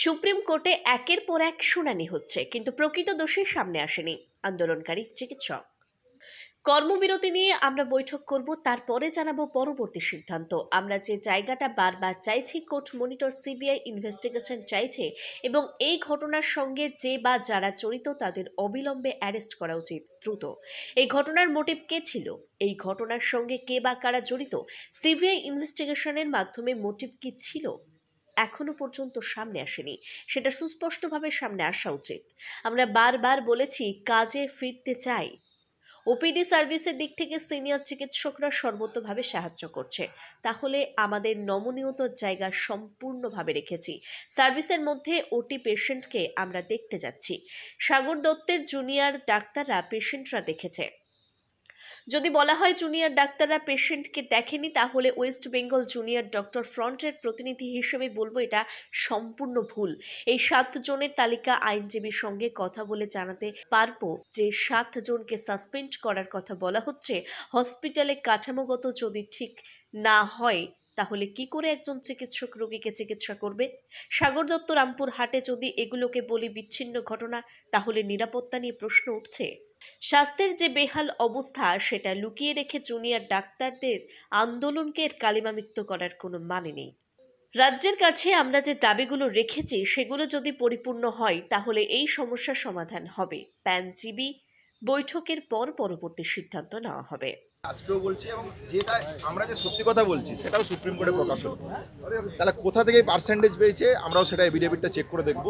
Supreme কোর্টে একের পর এক শুনানি হচ্ছে, কিন্তু প্রকৃত দোষী সামনে আসেনি আন্দোলনকারী চিকিৎসক। কর্মবিরতি নিয়ে আমরা বৈঠক করব, তারপরে জানাব পরবর্তী সিদ্ধান্ত। আমরা যে জায়গাটা বারবার চাইছি, কোর্ট মনিটর সিবিআই ইনভেস্টিগেশন চাইছে, এবং এই ঘটনার সঙ্গে যে বা যারা জড়িত, তাদের অবিলম্বে অ্যারেস্ট করা উচিত, দ্রুত। এই ঘটনার মোটিভ কে ছিল? এই ঘটনার সঙ্গে কে বা কারা জড়িত? সিবিআই ইনভেস্টিগেশনের মাধ্যমে মোটিভ কি ছিল? এখনও পর্যন্ত সামনে আসেনি। সেটা সুস্পষ্টভাবে সামনে আসা উচিত। আমরা বারবার বলেছি, কাজে ফিরতে চাই। ওপিডি সার্ভিসের দিক থেকে সিনিয়র চিকিৎসকরা সর্বতভাবে সাহায্য করছে। তাহলে আমাদের নমনীয়ত জায়গা সম্পূর্ণভাবে রেখেছি। সার্ভিসের মধ্যে ওটি পেশেন্টকে আমরা দেখতে যাচ্ছি। সাগর দত্তের জুনিয়র ডাক্তাররা পেশেন্টরা দেখেছে। যদি বলা হয় জুনিয়র ডাক্তাররা পেশেন্টকে দেখেনি, তাহলে ওয়েস্ট বেঙ্গল জুনিয়র ডক্টর ফ্রন্টের প্রতিনিধি হিসেবে বলব এটা সম্পূর্ণ ভুল। এই সাত জনের তালিকা আইনজীবীর সঙ্গে কথা বলে জানাতে পারব যে সাত জনকে সাসপেন্ড করার কথা বলা হচ্ছে। হসপিটালে কাঠামোগত যদি ঠিক না হয়, তাহলে কি করে একজন চিকিৎসক রোগীকে চিকিৎসা করবে? সাগর দত্ত রামপুর হাটে যদি এগুলোকে বলি বিচ্ছিন্ন ঘটনা, তাহলে নিরাপত্তা নিয়ে প্রশ্ন উঠছে। স্বাস্থ্যের যে বেহাল অবস্থা, সেটা লুকিয়ে রেখে জুনিয়র ডাক্তারদের আন্দোলনকে কালিমামিক্ত করার কোনো মানে নেই। রাজ্যের কাছে আমরা যে দাবিগুলো রেখেছি, সেগুলো যদি পরিপূর্ণ হয়, তাহলে এই সমস্যার সমাধান হবে। প্যানজিবি বৈঠকের পর পরবর্তী সিদ্ধান্ত নেওয়া হবে। আজকেও বলছি এবং যেটা আমরা যে সত্যি কথা বলছি, সেটাও সুপ্রিম কোর্টে প্রকাশ হলো। তাহলে কোথা থেকে পার্সেন্টেজ পেয়েছে, আমরাও সেটা এভিডেভিটটা চেক করে দেখব।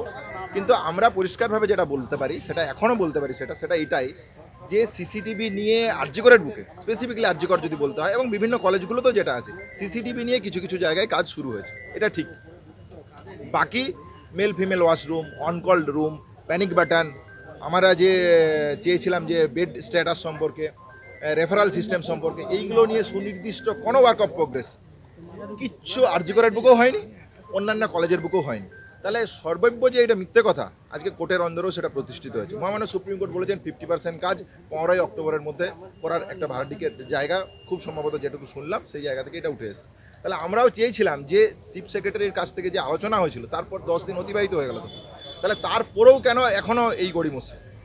কিন্তু আমরা পরিষ্কারভাবে যেটা বলতে পারি, সেটা এখনও বলতে পারি, সেটা সেটা এটাই যে সিসিটিভি নিয়ে আর্যিকরের বুকে স্পেসিফিকলি আর্যিকর যদি বলতে হয়, এবং বিভিন্ন কলেজগুলোতেও যেটা আছে সিসিটিভি নিয়ে কিছু কিছু জায়গায় কাজ শুরু হয়েছে। এটা ঠিক। বাকি male female washroom on call room panic button আমরা যে চেয়েছিলাম যে বেড স্ট্যাটাস সম্পর্কে রেফারাল সিস্টেম সম্পর্কে, এইগুলো নিয়ে সুনির্দিষ্ট কোনো ওয়ার্ক অফ প্রোগ্রেস কিচ্ছু আর্যকরের বুকেও হয়নি, অন্যান্য কলেজের বুকেও হয়নি। তাহলে সর্বব্য যে এটা মিথ্যে কথা, আজকে কোর্টের অন্দরেও সেটা প্রতিষ্ঠিত হয়েছে। মহামান্য সুপ্রিম কোর্ট বলেছেন ফিফটি পার্সেন্ট কাজ পনেরোই অক্টোবরের মধ্যে করার একটা ভাড়াটিকের জায়গা খুব সম্ভবত যেটুকু শুনলাম, সেই জায়গা থেকে এটা উঠে এসেছে। তাহলে আমরাও চেয়েছিলাম যে চিফ সেক্রেটারির কাছ থেকে যে আলোচনা হয়েছিল, তারপর দশ দিন অতিবাহিত হয়ে গেল। তাহলে তারপরেও কেন এখনও এই গড়িমসি?